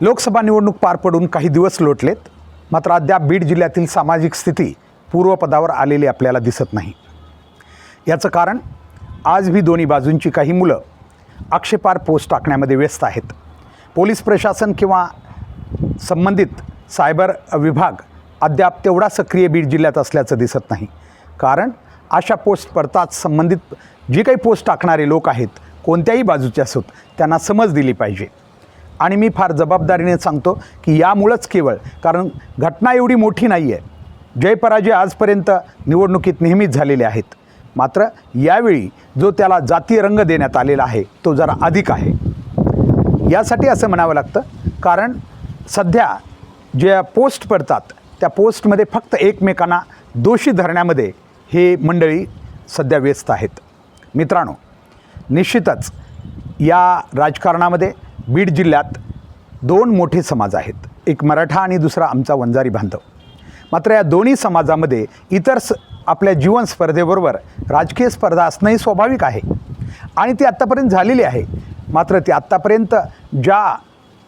लोकसभा निवडणूक पार पडून काही दिवस लोटलेत मात्र अद्याप बीड जिल्ह्यातील सामाजिक स्थिती पूर्वपदावर आलेली आपल्याला दिसत नाही. याचं कारण आज भी दोन्ही बाजूंची काही मुलं आक्षेपार पोस्ट टाकण्यामध्ये व्यस्त आहेत. पोलीस प्रशासन किंवा संबंधित सायबर विभाग अद्याप तेवढा सक्रिय बीड जिल्ह्यात असल्याचं दिसत नाही. कारण अशा पोस्ट पडताच संबंधित जी काही पोस्ट टाकणारे लोक आहेत कोणत्याही बाजूचे असोत त्यांना समज दिली पाहिजे. आणि मी फार जबाबदारीने सांगतो की यामुळंच केवळ कारण घटना एवढी मोठी नाही आहे जयपराजय आजपर्यंत निवडणुकीत नेहमीच झालेले आहेत. मात्र यावेळी जो त्याला जातीय रंग देण्यात आलेला आहे तो जरा अधिक आहे. यासाठी असं म्हणावं लागतं कारण सध्या ज्या पोस्ट पडतात त्या पोस्टमध्ये फक्त एकमेकांना दोषी धरण्यामध्ये हे मंडळी सध्या व्यस्त आहेत. मित्रांनो निश्चितच या राजकारणामध्ये बीड जिल्ह्यात दोन मोठे समाज आहेत. एक मराठा आणि दुसरा आमचा वंजारी बांधव. मात्र या दोन्ही समाजामध्ये इतर स आपल्या जीवन स्पर्धेबरोबर राजकीय स्पर्धा असणंही स्वाभाविक आहे. आणि ती आत्तापर्यंत झालेली आहे. मात्र ती आत्तापर्यंत ज्या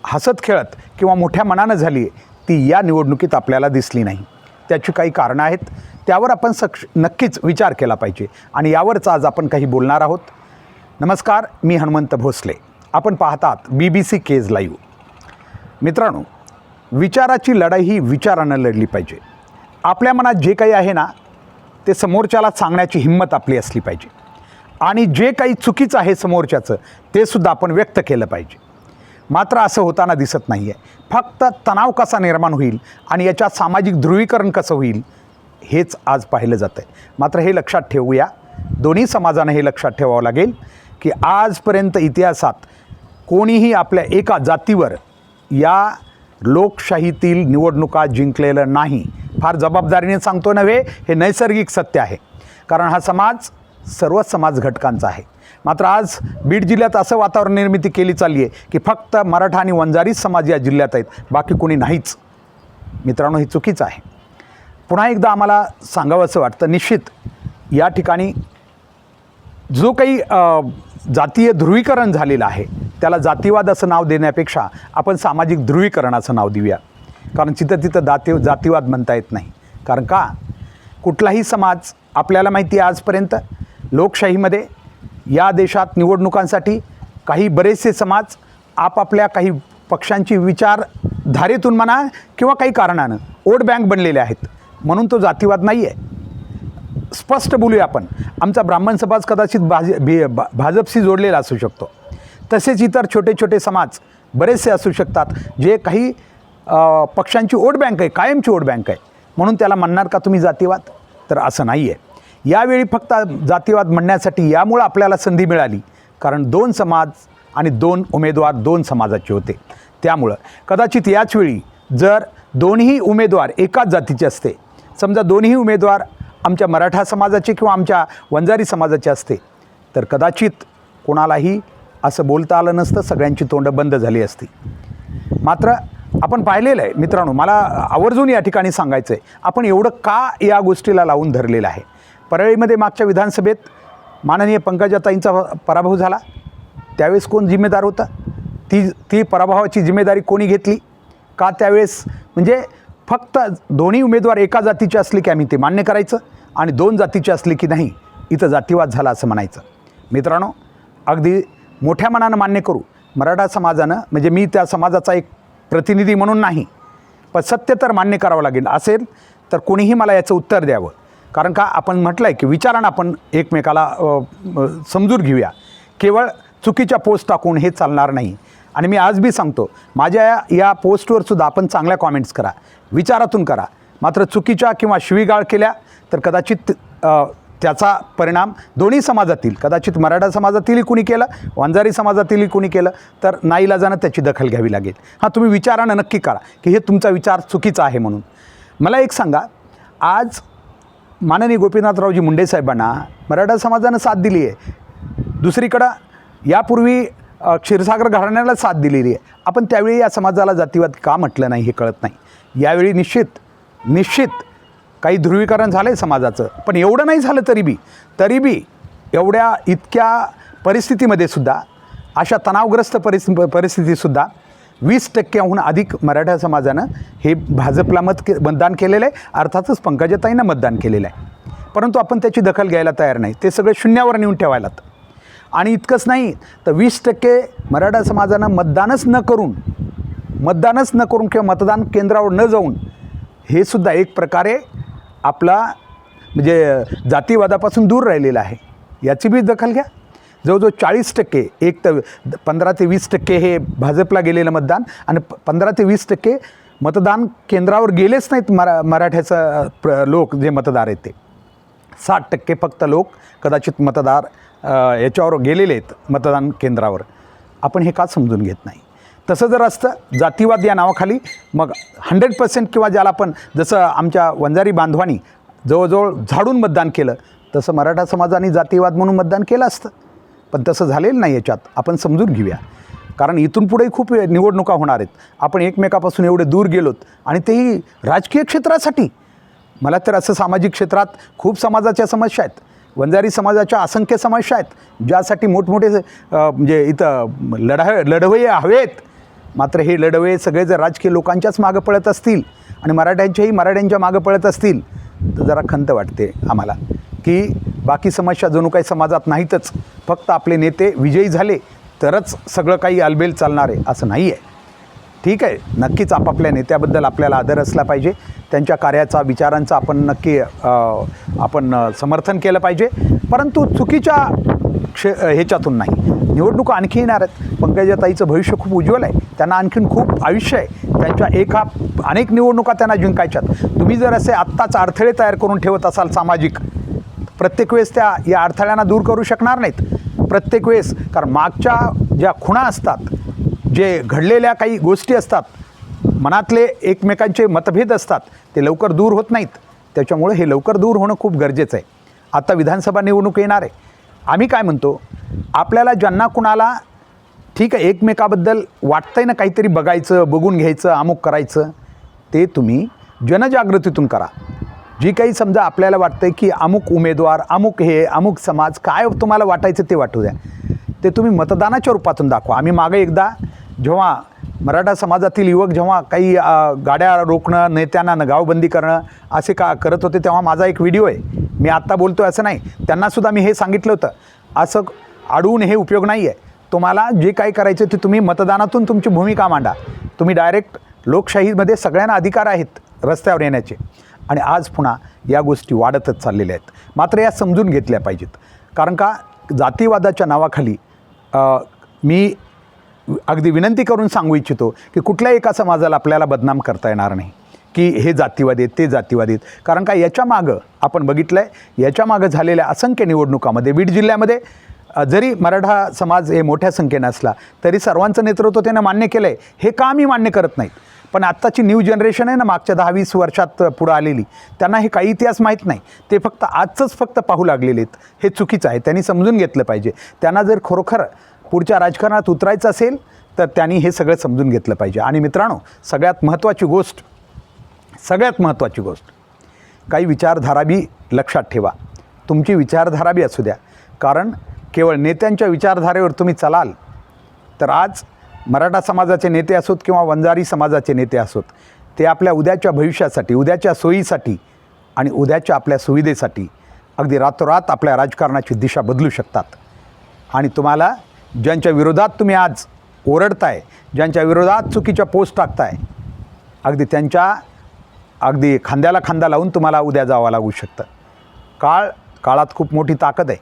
हसत खेळत किंवा मोठ्या मनानं झाली आहे ती या निवडणुकीत आपल्याला दिसली नाही. त्याची काही कारणं आहेत. त्यावर आपण सक्ष नक्कीच विचार केला पाहिजे. आणि यावरच आज आपण काही बोलणार आहोत. नमस्कार मी हनुमंत भोसले. आपण पाहतात B B C Kej live मित्रांनो विचाराची लढाई ही विचारानं लढली पाहिजे. आपल्या मनात जे काही आहे ना ते समोरच्याला सांगण्याची हिंमत आपली असली पाहिजे. आणि जे काही चुकीचं आहे समोरच्याचं ते सुद्धा आपण व्यक्त केलं पाहिजे. मात्र असं होताना दिसत नाही आहे फक्त तणाव कसा निर्माण होईल आणि याच्यात सामाजिक ध्रुवीकरण कसं होईल हेच आज पाहिलं जातं आहे मात्र हे लक्षात ठेवूया. दोन्ही समाजानं हे लक्षात ठेवावं लागेल की आजपर्यंत इतिहासात कोणीही आपल्या एका जातीवर या लोकशाहीतील निवडणुका जिंकलेलं नाही. फार जबाबदारीने सांगतो नव्हे हे नैसर्गिक सत्य आहे. कारण हा समाज सर्व समाज घटकांचा आहे. मात्र आज बीड जिल्ह्यात असं वातावरण निर्मिती केली चालली आहे की फक्त मराठा आणि वंजारी समाज या जिल्ह्यात आहेत बाकी कोणी नाहीच. मित्रांनो हे चुकीचं आहे. पुन्हा एकदा आम्हाला सांगावं असं वाटतं निश्चित या ठिकाणी जो काही जातीय ध्रुवीकरण झालेलं आहे. त्याला जातीवाद असं नाव देण्यापेक्षा आपण सामाजिक ध्रुवीकरणाचं नाव देऊया. कारण तिथं तिथं दाती जातीवाद म्हणता येत नाही. कारण का? कुठलाही समाज आपल्याला माहिती आहे आजपर्यंत लोकशाहीमध्ये या देशात निवडणुकांसाठी काही बरेचसे समाज आपापल्या काही पक्षांची विचारधारेतून म्हणा किंवा काही कारणानं वोट बँक बनलेले आहेत. म्हणून तो जातीवाद नाही आहे स्पष्ट बोलूया आपण. आमचा ब्राह्मण समाज कदाचित भाज भी भाजपशी जोडलेला असू शकतो. तसेच इतर छोटे छोटे समाज बरेचसे असू शकतात जे काही पक्षांची वोट बँक आहे कायमची वोट बँक आहे. म्हणून त्याला म्हणणार का तुम्ही जातीवाद? तर असं नाही आहे यावेळी फक्त जातीवाद म्हणण्यासाठी यामुळं आपल्याला संधी मिळाली. कारण दोन समाज आणि दोन उमेदवार दोन समाजाचे होते. त्यामुळं कदाचित याचवेळी जर दोन्ही उमेदवार एकाच जातीचे असते समजा दोन्ही उमेदवार आमच्या मराठा समाजाचे किंवा आमच्या वंजारी समाजाची असते तर कदाचित कोणालाही असं बोलता आलं नसतं सगळ्यांची तोंडं बंद झाली असती. मात्र आपण पाहिलेलं आहे मित्रांनो मला आवर्जून या ठिकाणी सांगायचं आहे आपण एवढं का या गोष्टीला लावून धरलेलं आहे? परळीमध्ये मागच्या विधानसभेत माननीय पंकजाताईंचा पराभव झाला. त्यावेळेस कोण जिम्मेदार होतं? ती ती पराभवाची जिम्मेदारी कोणी घेतली? का त्यावेळेस म्हणजे फक्त दोन्ही उमेदवार एका जातीचे असले की आम्ही ते मान्य करायचं आणि दोन जातीचे असले की नाही इथं जातीवाद झाला असं म्हणायचं. मित्रांनो अगदी मोठ्या मनानं मान्य करू. मराठा समाजानं म्हणजे मी त्या समाजाचा एक प्रतिनिधी म्हणून नाही पण सत्य तर मान्य करावं लागेल असेल तर कोणीही मला याचं उत्तर द्यावं. कारण का आपण म्हटलं आहे की विचारानं आपण एकमेकाला समजून घेऊया. केवळ चुकीच्या पोस्ट टाकून हे चालणार नाही. आणि मी आज बी सांगतो माझ्या या- या पोस्टवर सुद्धा आपण चांगल्या कॉमेंट्स करा. विचारातून करा. मात्र चुकीच्या किंवा शिवीगाळ केल्या तर कदाचित त्याचा परिणाम दोन्ही समाजातील कदाचित मराठा समाजातीलही कुणी केलं वंजारी समाजातीलही कुणी केलं तर नाईलाजानं त्याची दखल घ्यावी लागेल. हां तुम्ही विचारानं नक्की करा की हे तुमचा विचार चुकीचा आहे म्हणून. मला एक सांगा आज माननीय गोपीनाथरावजी मुंडे साहेबांना मराठा समाजानं साथ दिली आहे दुसरीकडं यापूर्वी क्षीरसागर घराण्याला साथ दिलेली आहे. आपण त्यावेळी या समाजाला जातीवाद का म्हटलं नाही हे कळत नाही. यावेळी निश्चित निश्चित काही ध्रुवीकरण झालं आहे समाजाचं. पण एवढं नाही झालं तरी बी तरी बी एवढ्या इतक्या परिस्थितीमध्ये सुद्धा अशा तणावग्रस्त परिस् परिस्थितीसुद्धा वीस टक्क्याहून अधिक मराठा समाजानं हे भाजपला मत के मतदान केलेलं आहे. अर्थातच पंकजाताईंना मतदान केलेलं आहे. परंतु आपण त्याची दखल घ्यायला तयार नाही. ते सगळं शून्यावर नेऊन ठेवायलात. आणि इतकंच नाही तर वीस टक्के मराठा समाजानं मतदानच न करून मतदानच न करून किंवा मतदान केंद्रावर न जाऊन हे सुद्धा एक प्रकारे आपला म्हणजे जातीवादापासून दूर राहिलेला आहे. याची बी दखल घ्या. जवळजवळ चाळीस टक्के एक तर पंधरा ते वीस टक्के हे भाजपला गेलेलं मतदान आणि पंधरा ते वीस टक्के मतदान केंद्रावर गेलेच नाहीत मरा मराठ्याचं प्र लोक जे मतदार आहेत ते. साठ टक्के फक्त लोक कदाचित मतदार याच्यावर गेलेले आहेत मतदान केंद्रावर. आपण हे का समजून घेत नाही? तसं जर असतं जातीवाद या नावाखाली मग हंड्रेड पर्सेंट किंवा ज्याला आपण जसं आमच्या वंजारी बांधवांनी जवळजवळ झाडून मतदान केलं तसं मराठा समाजाने जातीवाद म्हणून मतदान केलं असतं. पण तसं झालेलं नाही याच्यात. आपण समजून घेऊया. कारण इथून पुढेही खूप निवडणुका होणार आहेत. आपण एकमेकापासून एवढे दूर गेलोत आणि तेही राजकीय क्षेत्रासाठी. मला तर असं सामाजिक क्षेत्रात खूप समाजाच्या समस्या आहेत. वंजारी समाजाच्या असंख्य समस्या आहेत ज्यासाठी मोठमोठे म्हणजे इथं लढा लढवये हवेत. मात्र हे लढवे सगळे जर राजकीय लोकांच्याच मागं पळत असतील आणि मराठ्यांच्याही मराठ्यांच्या मागं पळत असतील तर जरा खंत वाटते आम्हाला. की बाकी समस्या जणू काही समाजात नाहीतच. फक्त आपले नेते विजयी झाले तरच सगळं काही अलबेल चालणार आहे असं नाही आहे ठीक आहे नक्कीच आपापल्या नेत्याबद्दल आपल्याला आदर असला पाहिजे. त्यांच्या कार्याचा विचारांचा आपण नक्की आपण समर्थन केलं पाहिजे. परंतु चुकीच्या क्षे ह्याच्यातून नाही. निवडणुका आणखी येणार आहेत. पंकजाताईचं भविष्य खूप उज्ज्वल आहे. त्यांना आणखीन खूप आयुष्य आहे. त्यांच्या एका अनेक निवडणुका त्यांना जिंकायच्यात तुम्ही जर असे आत्ताच अडथळे तयार करून ठेवत असाल सामाजिक प्रत्येक वेळेस त्या या अडथळ्यांना दूर करू शकणार नाहीत. प्रत्येक वेळेस कारण मागच्या ज्या खुणा असतात जे घडलेल्या काही गोष्टी असतात मनातले एकमेकांचे मतभेद असतात ते लवकर दूर होत नाहीत. त्याच्यामुळे हे लवकर दूर होणं खूप गरजेचं आहे. आता विधानसभा निवडणूक येणार आहे. आम्ही काय म्हणतो? आपल्याला ज्यांना कुणाला ठीक आहे एकमेकाबद्दल वाटतंय ना काहीतरी बघायचं बघून घ्यायचं अमुक करायचं ते तुम्ही जनजागृतीतून करा. जी काही समजा आपल्याला वाटतंय की अमुक उमेदवार अमुक हे अमुक समाज काय तुम्हाला वाटायचं ते वाटू द्या. ते तुम्ही मतदानाच्या रूपातून दाखवा. आम्ही मागे एकदा जेव्हा मराठा समाजातील युवक जेव्हा काही गाड्या रोखणं नेत्यांना नगावबंदी करणं असे का करत होते तेव्हा माझा एक व्हिडिओ आहे. मी आत्ता बोलतो असं नाही. त्यांनासुद्धा मी हे सांगितलं होतं. असं अडवून हे उपयोग नाही आहे तुम्हाला जे काही करायचं ते तुम्ही मतदानातून तुमची भूमिका मांडा. तुम्ही डायरेक्ट लोकशाहीमध्ये सगळ्यांना अधिकार आहेत रस्त्यावर येण्याचे. आणि आज पुन्हा या गोष्टी वाढतच चाललेल्या आहेत. मात्र या समजून घेतल्या पाहिजेत. कारण का जातीवादाच्या नावाखाली मी अगदी विनंती करून सांगू इच्छितो की कुठल्याही एका समाजाला आपल्याला बदनाम करता येणार नाही. की हे जातीवादी आहेत ते जातीवादी आहेत. कारण का याच्या मागं आपण बघितलं आहे याच्या मागं झालेल्या असंख्य निवडणुकामध्ये बीड जिल्ह्यामध्ये जरी मराठा समाज हे मोठ्या संख्येनं असला तरी सर्वांचं नेतृत्व त्यानं मान्य केलं आहे हे का आम्ही मान्य करत नाहीत? पण आत्ताची न्यू जनरेशन आहे ना मागच्या दहा वीस वर्षात पुढं आलेली त्यांना हे काही इतिहास माहीत नाही. ते फक्त आजचंच फक्त पाहू लागलेले आहेत. हे चुकीचं आहे. त्यांनी समजून घेतलं पाहिजे. त्यांना जर खरोखर पुढच्या राजकारणात उतरायचं असेल तर त्यांनी हे सगळं समजून घेतलं पाहिजे. आणि मित्रांनो सगळ्यात महत्त्वाची गोष्ट सगळ्यात महत्त्वाची गोष्ट काही विचारधारा बी लक्षात ठेवा. तुमची विचारधारा बी असू द्या. कारण केवळ नेत्यांच्या विचारधारेवर तुम्ही चलाल तर आज मराठा समाजाचे नेते असोत किंवा वंजारी समाजाचे नेते असोत ते आपल्या उद्याच्या भविष्यासाठी उद्याच्या सोयीसाठी आणि उद्याच्या आपल्या सुविधेसाठी अगदी रातोरात आपल्या राजकारणाची दिशा बदलू शकतात. आणि तुम्हाला ज्यांच्या विरोधात तुम्ही आज ओरडताय ज्यांच्या विरोधात चुकीच्या पोस्ट टाकताय अगदी त्यांच्या अगदी खांद्याला खांदा लावून तुम्हाला उद्या जावं लागू शकतं. काळ काळात खूप मोठी ताकद आहे.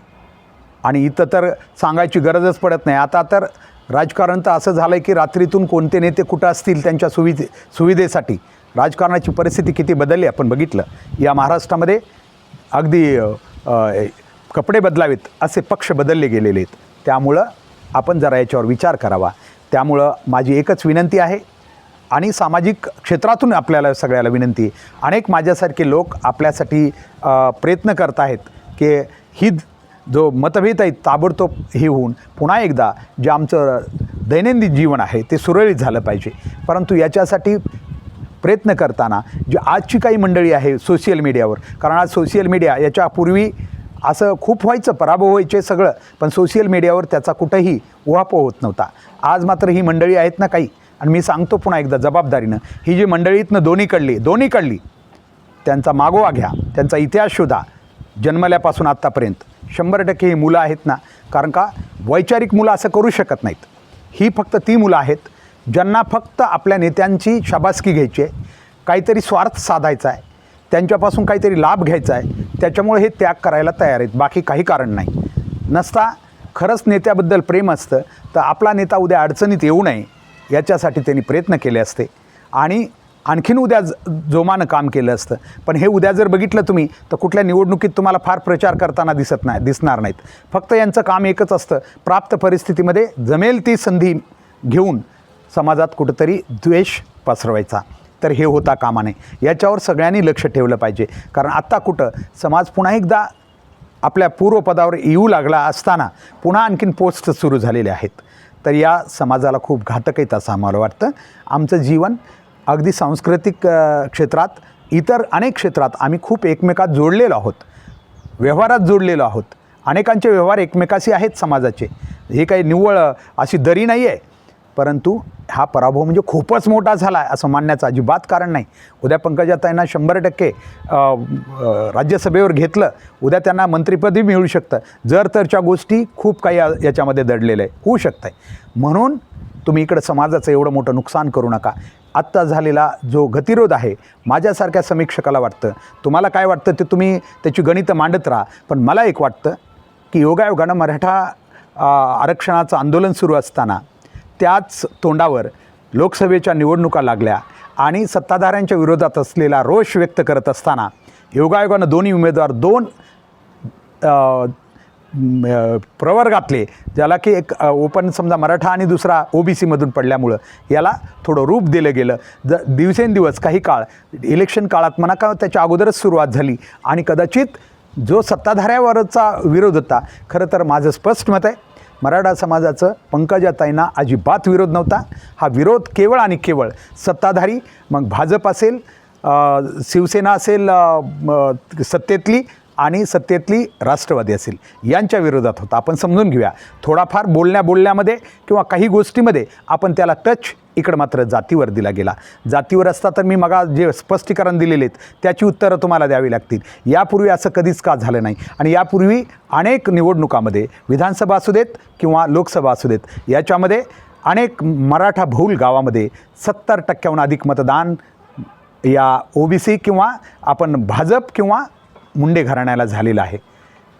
आणि इथं तर सांगायची गरजच पडत नाही. आता तर राजकारण तर असं झालं आहे की रात्रीतून कोणते नेते कुठं असतील त्यांच्या सुविधे सुविधेसाठी? राजकारणाची परिस्थिती किती बदलली आपण बघितलं. या महाराष्ट्रामध्ये अगदी कपडे बदलावेत असे पक्ष बदलले गेलेले आहेत. त्यामुळं आपण जरा याच्यावर विचार करावा त्यामुळं माझी एकच विनंती आहे आणि सामाजिक क्षेत्रातून आपल्याला सगळ्याला विनंती आहे. अनेक माझ्यासारखे लोक आपल्यासाठी प्रयत्न करत आहेत की ही जो मतभेद आहेत ताबडतोब हे होऊन पुन्हा एकदा जे आमचं दैनंदिन जीवन आहे ते सुरळीत झालं पाहिजे परंतु याच्यासाठी प्रयत्न करताना जी आजची काही मंडळी आहे सोशल मीडियावर कारण आज सोशल मीडिया याच्यापूर्वी असं खूप व्हायचं पराभव व्हायचे सगळं पण सोशल मीडियावर त्याचा कुठंही उहापोह होत नव्हता. आज मात्र ही मंडळी आहेत ना काही? आणि मी सांगतो पुन्हा एकदा जबाबदारीनं ही जी मंडळी दोन्ही कडली दोन्ही कडली त्यांचा मागोवा घ्या त्यांचा इतिहास शोधा जन्मल्यापासून आत्तापर्यंत. शंभर टक्के ही मुलं आहेत ना कारण का? वैचारिक मुलं असं करू शकत नाहीत. ही फक्त ती मुलं आहेत ज्यांना फक्त आपल्या नेत्यांची शाबासकी घ्यायची आहे. काहीतरी स्वार्थ साधायचा आहे. त्यांच्यापासून काहीतरी लाभ घ्यायचा आहे. त्याच्यामुळे हे त्याग करायला तयार आहेत. बाकी काही कारण नाही. नसता खरंच नेत्याबद्दल प्रेम असतं तर आपला नेता उद्या अडचणीत येऊ नये याच्यासाठी त्यांनी प्रयत्न केले असते. आणि आणखीन उद्या ज जोमानं काम केलं असतं. पण हे उद्या जर बघितलं तुम्ही तर कुठल्या निवडणुकीत तुम्हाला फार प्रचार करताना दिसत नाही दिसणार नाहीत. फक्त यांचं काम एकच असतं प्राप्त परिस्थितीमध्ये जमेल ती संधी घेऊन समाजात कुठंतरी द्वेष पसरवायचा. तर हे होता कामा नये. याच्यावर सगळ्यांनी लक्ष ठेवलं पाहिजे. कारण आत्ता कुठं समाज पुन्हा एकदा आपल्या पूर्वपदावर येऊ लागला असताना पुन्हा आणखीन पोस्ट सुरू झालेले आहेत. तर या समाजाला खूप घातक आहेत असं आम्हाला वाटतं. आमचं जीवन अगदी सांस्कृतिक क्षेत्रात इतर अनेक क्षेत्रात आम्ही खूप एकमेकात जोडलेलो आहोत. व्यवहारात जोडलेलो आहोत. अनेकांचे व्यवहार एकमेकाशी आहेत समाजाचे. हे काही निव्वळ अशी दरी नाही आहे परंतु हा पराभव म्हणजे खूपच मोठा झाला आहे असं मानण्याचं अजिबात कारण नाही. उद्या पंकजाताईंना शंभर टक्के राज्यसभेवर घेतलं उद्या त्यांना मंत्रिपदही मिळू शकतं. जर तरच्या गोष्टी खूप काही या- याच्यामध्ये दडलेलं आहे होऊ शकतं आहे म्हणून तुम्ही इकडं समाजाचं एवढं मोठं नुकसान करू नका. आत्ता झालेला जो गतिरोध आहे माझ्यासारख्या समीक्षकाला वाटतं. तुम्हाला काय वाटतं ते तुम्ही त्याची गणितं मांडत राहा. पण मला एक वाटतं की योगायोगानं मराठा आरक्षणाचं आंदोलन सुरू असताना त्याच तोंडावर लोकसभेच्या निवडणुका लागल्या आणि सत्ताधाऱ्यांच्या विरोधात असलेला रोष व्यक्त करत असताना योगायोगानं दोन्ही उमेदवार दोन प्रवर्गातले ज्याला की एक ओपन समजा मराठा आणि दुसरा ओ बी सीमधून पडल्यामुळं याला थोडं रूप दिलं गेलं. ज दिवसेंदिवस काही काळ इलेक्शन काळात म्हणा का त्याच्या अगोदरच सुरुवात झाली आणि कदाचित जो सत्ताधाऱ्यावरचा विरोध होता खरं तर माझं स्पष्ट मत आहे मराठा समाजाचं पंकजाताईंना अजिबात विरोध नव्हता. हा विरोध केवळ आणि केवळ सत्ताधारी मग भाजप असेल शिवसेना असेल सत्तेतली आणि सत्तेतली राष्ट्रवादी असेल. यांच्या विरोधात होता. आपण समजून घेऊया. थोडाफार बोलण्या बोलण्यामध्ये किंवा काही गोष्टीमध्ये आपण त्याला टच इकडं मात्र जातीवर दिला गेला. जातीवर असता तर मी मगा जे स्पष्टीकरण दिलेले आहेत त्याची उत्तरं तुम्हाला द्यावी लागतील. यापूर्वी असं कधीच का झालं नाही? आणि यापूर्वी अनेक निवडणुकामध्ये विधानसभा असू देत किंवा लोकसभा असू देत याच्यामध्ये अनेक मराठा बहुल गावामध्ये सत्तर टक्क्याहून अधिक मतदान या ओ बी सी किंवा आपण भाजप किंवा मुंडे घराण्याला झालेलं आहे.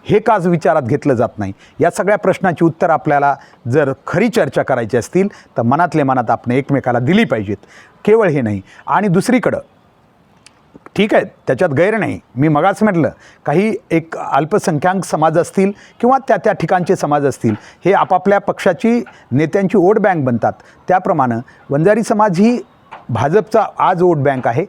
हे काच विचारात घेतलं जात नाही? या सगळ्या प्रश्नाची उत्तर आपल्याला जर खरी चर्चा करायची असतील तर मनातले मनात आपण एकमेकाला दिली पाहिजेत. केवळ हे नाही. आणि दुसरीकडं ठीक आहे त्याच्यात गैर नाही. मी मगाच म्हटलं काही एक अल्पसंख्याक समाज असतील किंवा त्या त्या ठिकाणचे समाज असतील हे आपापल्या पक्षाची नेत्यांची वोट बँक बनतात. त्याप्रमाणे वंजारी समाज ही भाजपचा आज वोट बँक आहे.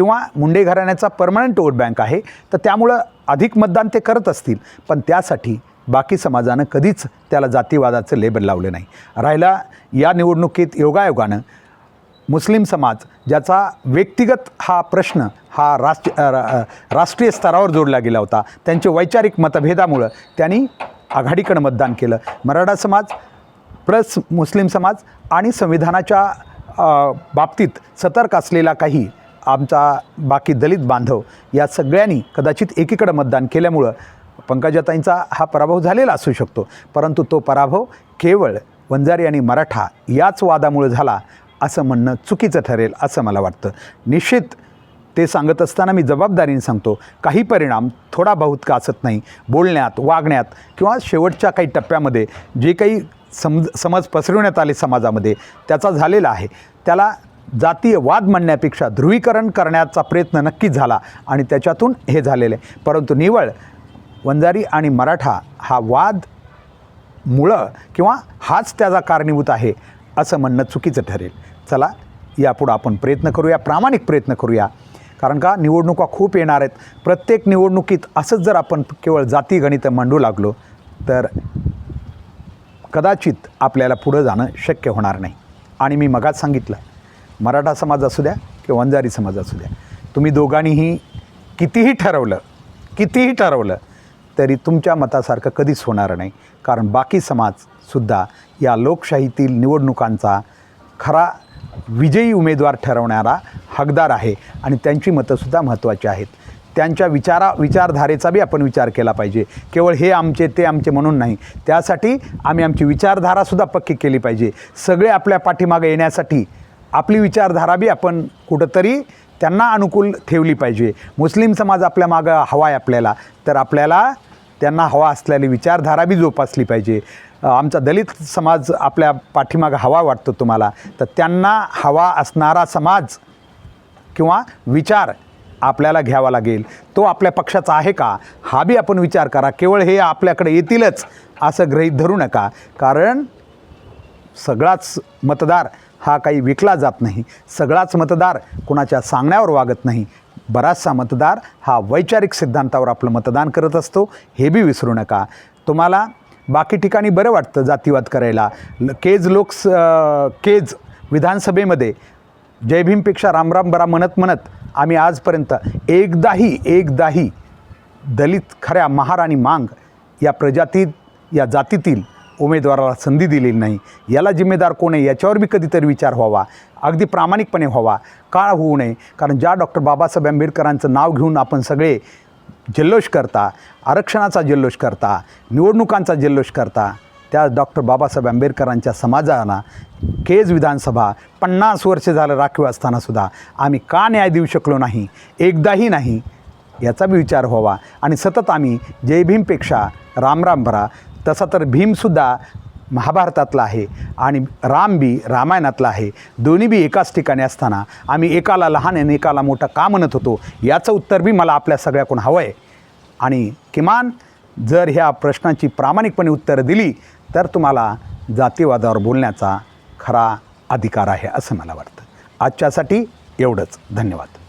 किंवा मुंडे घराण्याचा परमनंट वोट बँक आहे तर त्यामुळं अधिक मतदान ते करत असतील. पण त्यासाठी बाकी समाजानं कधीच त्याला जातीवादाचं लेबल लावलं नाही. राहिला या निवडणुकीत योगायोगानं मुस्लिम समाज ज्याचा व्यक्तिगत हा प्रश्न हा राष्ट्र रा- राष्ट्रीय स्तरावर जोडला गेला होता त्यांचे वैचारिक मतभेदामुळं त्यांनी आघाडीकडं मतदान केलं. मराठा समाज प्लस मुस्लिम समाज आणि संविधानाच्या बाबतीत सतर्क असलेला काही आमचा बाकी दलित बांधव या सगळ्यांनी कदाचित एकीकडं मतदान केल्यामुळं पंकजाताईंचा हा पराभव झालेला असू शकतो. परंतु तो पराभव केवळ वंजारी आणि मराठा याच वादामुळे झाला असं म्हणणं चुकीचं ठरेल असं मला वाटतं. निश्चित ते सांगत असताना मी जबाबदारीने सांगतो काही परिणाम थोडा बहुत का असत नाही बोलण्यात वागण्यात किंवा शेवटच्या काही टप्प्यामध्ये जे काही समज समज पसरवण्यात आले समाजामध्ये त्याचा झालेला आहे. त्याला जातीय वाद म्हणण्यापेक्षा ध्रुवीकरण करण्याचा प्रयत्न नक्कीच झाला आणि त्याच्यातून हे झालेलं. आहे परंतु निवळ वंजारी आणि मराठा हा वाद मुळं किंवा हाच त्याचा कारणीभूत आहे असं म्हणणं चुकीचं ठरेल. चला यापुढं आपण प्रयत्न करूया प्रामाणिक प्रयत्न करूया. कारण का निवडणुका खूप येणार आहेत. प्रत्येक निवडणुकीत असंच जर आपण केवळ जाती गणित मांडू लागलो तर कदाचित आपल्याला पुढं जाणं शक्य होणार नाही. आणि मी मगाच सांगितलं मराठा समाज असू द्या किंवा वंजारी समाज असू द्या. तुम्ही दोघांनीही कितीही ठरवलं कितीही ठरवलं तरी तुमच्या मतासारखं कधीच होणार नाही. कारण बाकी समाजसुद्धा या लोकशाहीतील निवडणुकांचा खरा विजयी उमेदवार ठरवणारा हकदार आहे आणि त्यांची मतंसुद्धा महत्त्वाची आहेत. त्यांच्या विचारा विचारधारेचा बी आपण विचार केला पाहिजे. केवळ हे आमचे ते आमचे म्हणून नाही. त्यासाठी आम्ही आमची विचारधारासुद्धा पक्की केली पाहिजे. सगळे आपल्या पाठीमागे येण्यासाठी आपली विचारधारा बी आपण कुठंतरी त्यांना अनुकूल ठेवली पाहिजे. मुस्लिम समाज आपल्या मागं हवा आहे आपल्याला. तर आपल्याला त्यांना हवा असलेली विचारधारा बी जोपासली पाहिजे. आमचा दलित समाज आपल्या पाठीमागं हवा वाटतो तुम्हाला. तर त्यांना हवा असणारा समाज किंवा विचार आपल्याला घ्यावा लागेल. तो आपल्या पक्षाचा आहे का? हा बी आपण विचार करा. केवळ हे आपल्याकडे येतीलच असं गृहीत धरू नका. कारण सगळाच मतदार हा काही विकला जात नाही. सगळाच मतदार कुणाच्या सांगण्यावर वागत नाही. बराचसा मतदार हा वैचारिक सिद्धांतावर आपलं मतदान करत असतो. हे बी विसरू नका. तुम्हाला बाकी ठिकाणी बरं वाटतं जातीवाद करायला. ल- केज लोकस केज विधानसभेमध्ये जय भीमपेक्षा रामराम बरा म्हणत म्हणत आम्ही आजपर्यंत एकदाही एकदाही दलित खऱ्या महार आणि मांग या प्रजातीत या जातीतील उमेदवाराला संधी दिलेली नाही. याला जिम्मेदार कोण आहे याच्यावर बी कधीतरी विचार व्हावा. अगदी प्रामाणिकपणे व्हावा. काळ होऊ नये. कारण ज्या डॉक्टर बाबासाहेब आंबेडकरांचं नाव घेऊन आपण सगळे जल्लोष करता आरक्षणाचा जल्लोष करता निवडणुकांचा जल्लोष करता त्या डॉक्टर बाबासाहेब आंबेडकरांच्या समाजाला केज विधानसभा पन्नास वर्ष झालं राखीव असतानासुद्धा आम्ही का न्याय देऊ शकलो नाही? एकदाही नाही? याचा बी विचार व्हावा. आणि सतत आम्ही जय भीमपेक्षा राम राम भरा तसा तर भीमसुद्धा महाभारतातला आहे आणि राम बी रामायणातला आहे. दोन्ही बी एकाच ठिकाणी असताना आम्ही एकाला लहान आणि एकाला मोठा का म्हणत होतो? याचं उत्तर बी मला आपल्या सगळ्याकडून हवं आहे आणि किमान जर ह्या प्रश्नाची प्रामाणिकपणे उत्तरं दिली तर तुम्हाला जातीवादावर बोलण्याचा खरा अधिकार आहे असं मला वाटतं. आजच्यासाठी एवढंच. धन्यवाद.